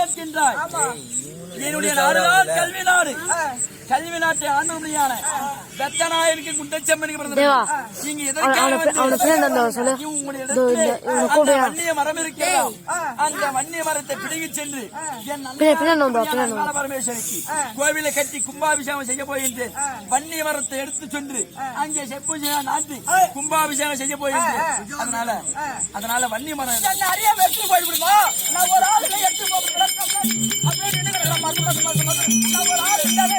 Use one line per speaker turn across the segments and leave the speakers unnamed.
கேட்கின்றாய் என்னுடைய நாடுதான் கல்வி நாடு. கல்வி நாட்டை ஆண்டுமையான தத்தநாயனுக்கு குண்டச்சம்மனுக்கு
தேவா,
பிறந்தவர் இங்க
அவன-
எதற்காக. வன்னிய மரம் இருக்கிறாம் அந்த வன்னிய மரத்தை பிடுங்கி சென்று என் பரமேஸ்வரிக்கு கோவிலை கட்டி கும்பாபிஷேகம் செய்ய போகின்றேன் வன்னிய மரத்தை எடுத்து சென்று அங்கே செப்பு நாட்டி கும்பாபிஷேகம் செய்ய போகின்றேன் அதனால அதனால வன்னி மரம்
நிறைய வெற்றி போய்விடுமா? நான் ஒரு ஆளுல எடுத்து போக முடியும் அப்படியே நின்னுக்கிறேன். மருந்து மருந்து மருந்து மருந்து நான் ஒரு ஆள் இல்லாம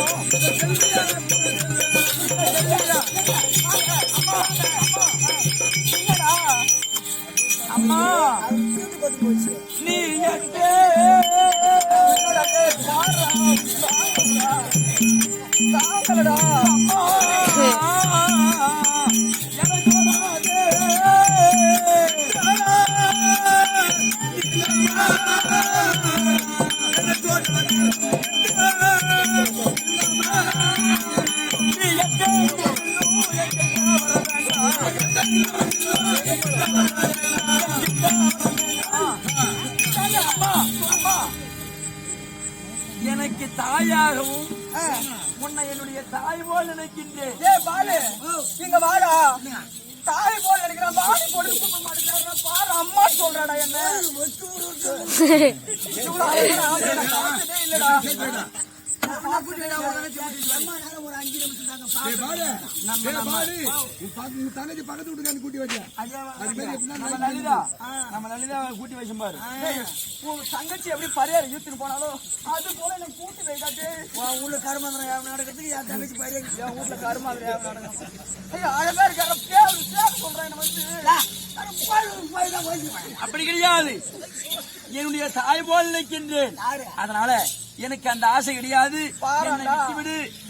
நீ எங்கே
தாங்களடா
அம்மா எனக்கு எனக்கு தாயாகவும் உன்னை என்னுடைய தாய் போல் நினைக்கின்றேன்.
ஏ பாலு இங்க வாடா. தாய் போல் எடுக்கிறான் வாடி போட்டு கூப்பிட மாட்டேங்கிறான் பாரு அம்மா சொல்றாடா என்ன. இல்லடா.
தங்கச்சி பக்கத்து வீட்டுக்கு கூட்டி வச்சேன்
நம்ம லலிதா நம்ம லலிதா கூட்டி வச்சு பாரு
ஏய், உன் தங்கச்சி எப்படி பரியாரு யூத்துன்னு போனாலும் அது போல எனக்கு கூட்டி வைக்காது உன் ஊர்ல கருமாந்திரம் நடக்கிறதுக்கு என் தங்கச்சி பரியாரு என் வீட்டுல கருமாந்திரம் நடக்கும் ஐயா அழகா இருக்கார பேர் பேர் சொல்றேன் என்ன வந்து.
அப்படி கிடையாது என்னுடைய தாய் போல் நினைக்கின்றேன் அதனால எனக்கு அந்த ஆசை கிடையாது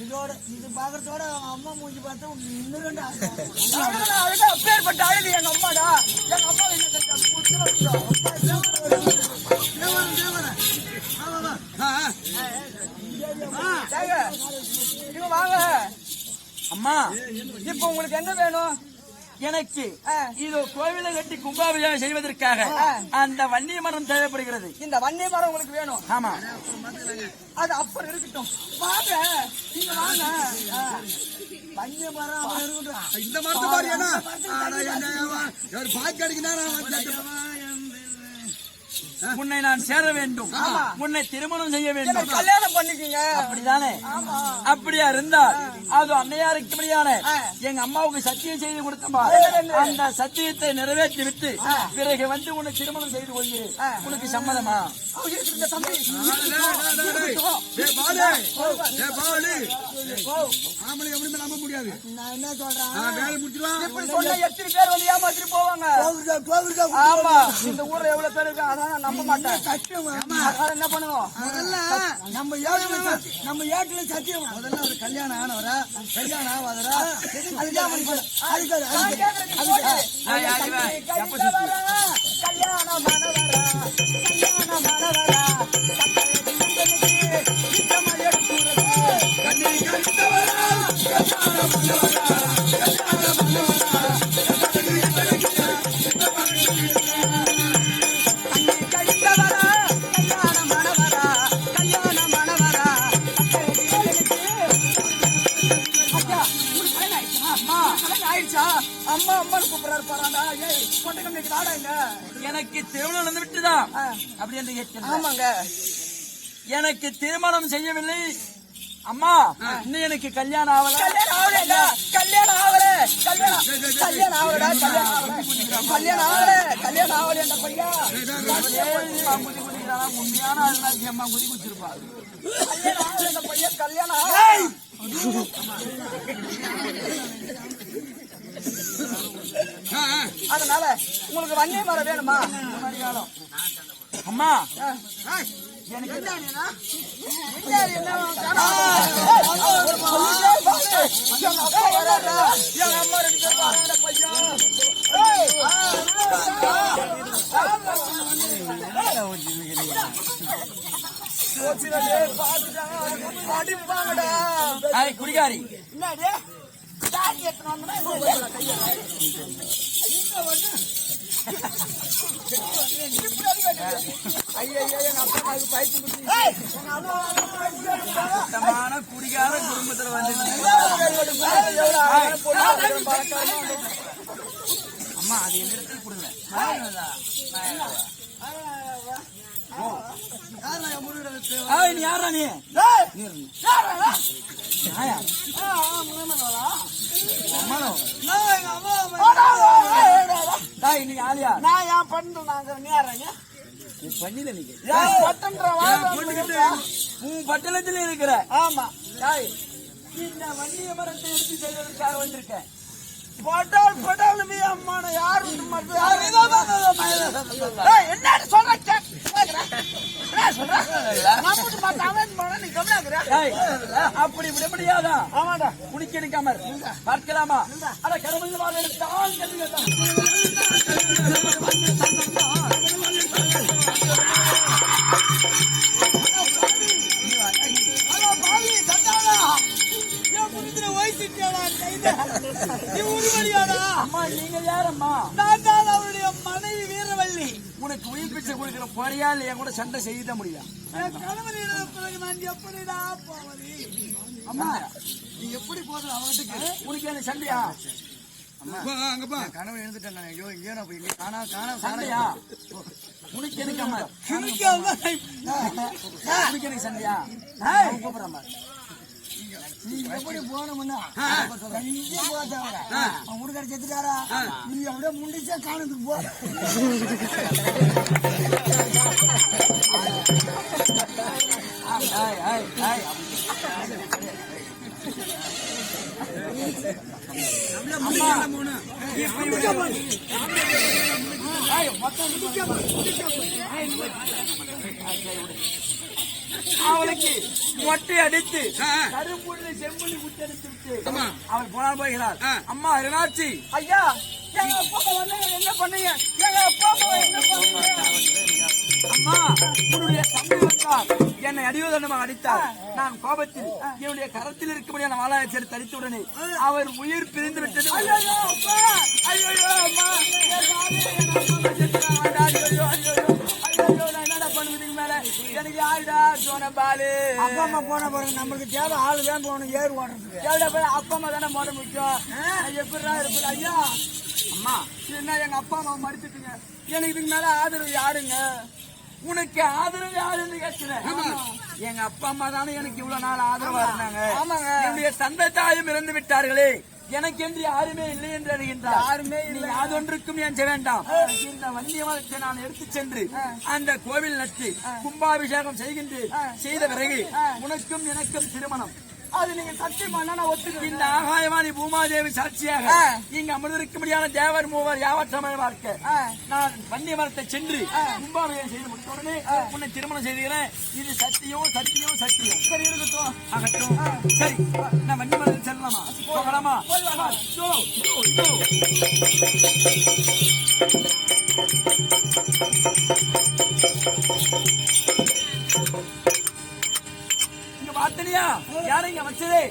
இதோட இது பாக்குறதோட அம்மா மூஞ்சி பார்த்தா இன்னும் ரெண்டு அழகா அப்பேற்பட்ட அழகு எங்க அம்மாடா எங்க அம்மா வாங்க
அம்மா
இப்ப உங்களுக்கு என்ன வேணும்
எனக்கு. இதோ கோவிலை கட்டி கும்பாபிஷேகம் செய்வதற்காக அந்த வன்னிய மரம் தேவைப்படுகிறது.
இந்த வன்னி மரம் உங்களுக்கு வேணும்.
ஆமா.
அது அப்புறம் இருக்கட்டும். வாங்க. நீங்க வாங்க. ஆ. வன்னி மரம் இருக்கட்டும்.
இந்த மரத்தை ஒரு பாக்கு அடிக்கணும்.
உன்னை நான் சேர வேண்டும். உன்னை திருமணம் செய்ய வேண்டும்.
கல்யாணம் பண்ணிக்கீங்க.
அப்படிதானே? அப்படியா இருந்தால் அது அன்னையாருக்கு முடியான. எங்க அம்மாவுக்கு சத்தியம் செய்து கொடுத்தமா? அந்த சத்தியத்தை நிறைவேற்றி விட்டு பிறகு வந்து உன்னை திருமணம் செய்து கொள்கிறேன். உனக்கு சம்மதமா?
போவாங்க? ஆமா. இந்த ஊர்ல எவ்வளவு பேர் இருக்காங்க? நம்ப மாட்டேன் அதனால என்ன பண்ணுவோம் முதல்ல நம்ம ஏட்டுல நம்ம ஏட்டுல சத்தியம் முதல்ல ஒரு கல்யாணம் ஆனவரா கல்யாணம் ஆகாதரா அதுதான் கல்யாணம் ஆனவரா அம்மா அம்மா கூப்பிடுறாரு பாராடா. ஏய் கொண்ட கம்பெனிக்கு நாடா இங்க
எனக்கு திருமணம் நடந்து விட்டுதான் அப்படி என்று கேட்கிறேன்
ஆமாங்க.
எனக்கு திருமணம் செய்யவில்லை. அம்மா இன்னும் எனக்கு கல்யாணம் ஆகல.
கல்யாணம் ஆகல கல்யாணம் ஆகல. கல்யாணம் கல்யாணம் ஆகலடா. கல்யாணம் ஆகல. கல்யாணம் ஆகல. கல்யாணம் ஆகல அந்த பையா?
உண்மையான ஆளுனா அம்மா குதி குதிச்சிருப்பா
கல்யாணம் ஆகல அந்த பையன் கல்யாணம் ஆகல அதனால உங்களுக்கு வண்டி மரம் வேணுமா?
அம்மா குடிகாரி சுத்தமான குடிகார குடும்பத்துல வந்து. அம்மா அது எங்க இடத்துல கொடுங்க நீ யாரா நீ.
யாரா?
நாயா?
ஆ, ஆ, முன்னமனவளா?
அம்மானோ?
நான் ஏன் பண்ணு நாங்க நீ
நீ பண்ணில நீங்க உன் பட்டணத்துல இருக்கிற
ஆமா
டேய், இந்த வண்டிய மரத்தை எடுத்து செய்வதற்காக வந்திருக்கேன்
பட்டால் பட்டால் நீ அம்மான யாரு என்ன சொல்ற
அப்படி விட முடியாதா
ஆமாடா
குடிக்க எடுக்காம பார்க்கலாமா அட கடவுள் நீங்க யாரம்மா?
நான் தான் அவருடைய மனைவி வீரவள்ளி
உனக்கு உயிர் பிச்சை கொடுக்கிற போறியா இல்லையா கூட சண்டை
என் எப்படிடா போவது
அம்மா
நீ எப்படி போதும் அவன்கிட்ட
உனக்கு என்ன சண்டையா? கனவு எழுந்துட்டேன் ஐயோ இங்கே நான் போய் காணா காணா சண்டையா? உனக்கு எனக்கு அம்மா? உனக்கு எனக்கு சண்டையா? கூப்பிடுறேன்
நீ எப்படி போனோம்னா கண்டிப்பா போதாங்க அவன் ஊருக்கார செத்துட்டாரா நீ அப்படியே முண்டிச்சா காணதுக்கு போ.
ஆய் அவளுக்கு மொட்டை அடித்து கரும்புள்ளி செம்புள்ளி முத்தடித்து விட்டு அவள் போனால் போகிறாள் அம்மா அருணாச்சி
ஐயா எங்க அப்பா அம்மா வந்தாங்க, என்ன பண்ணீங்க? எங்க அப்பா அம்மா என்ன பண்ணீங்க?
அம்மா உன்னுடைய சம்பளத்தால் என்னை அடிவதனமாக அடித்தார். நான் கோபத்தில் என்னுடைய கரத்தில் இருக்கும்படியான வாழாயச்சேரி தடித்தவுடனே அவர் உயிர் பிரிந்து விட்டது.
ஐயோ அப்பா.
ஐயோ அம்மா. எனக்கு யாருடா சோன பாலு?
அப்பா அம்மா போன பிறகு நம்மளுக்கு தேவை ஆளு தான் போகணும் ஏறு ஓடுறதுக்கு.
எவ்வளோ பேர் அப்பா அம்மா தானே போட முக்கியம் எப்படிடா இருப்பது ஐயா. அம்மா. என்ன எங்க அப்பா அம்மா மறுத்துட்டுங்க? எனக்கு இதுக்கு மேல ஆதரவு யாருங்க? உனக்கு ஆதரவு யாருன்னு கேட்கிறேன் எங்க அப்பா அம்மா தானே எனக்கு இவ்வளவு நாள் ஆதரவா இருந்தாங்க.
ஆமாங்க.
என்னுடைய தந்தை தாயும் இறந்து விட்டார்களே. எனக்கு என்று யாருமே இல்லை என்று அறிகின்றார்.
யாருமே
நீ யாதொன்றுக்கும் எஞ்ச வேண்டாம் இந்த வன்னியமரத்தை நான் எடுத்து சென்று அந்த கோவில் நட்டு கும்பாபிஷேகம் செய்கின்றேன். செய்த பிறகு உனக்கும் எனக்கும் திருமணம்.
அது நீங்க சத்தியம் பண்ணா நான் ஒத்துக்கிறேன்?
இந்த ஆகாயவாணி பூமாதேவி சாட்சியாக இங்கு அமர்ந்திருக்கும்படியான தேவர் மூவர் யாவற்றமிழ் பார்க்க நான் வன்னிய மரத்தை சென்று கும்பாபிஷேகம் செய்து முடித்த உடனே உன்னை திருமணம் செய்துகிறேன். இது சத்தியம் சத்தியம் சத்தியம் சரி இருக்கட்டும் ஆகட்டும். சரி. நான் வன்னி மரத்தில் செல்லலாமா? போகலாமா? இதோ, இதோ, இதோ. இங்க பார்த்தனியா யாரும் இங்க வச்சதே?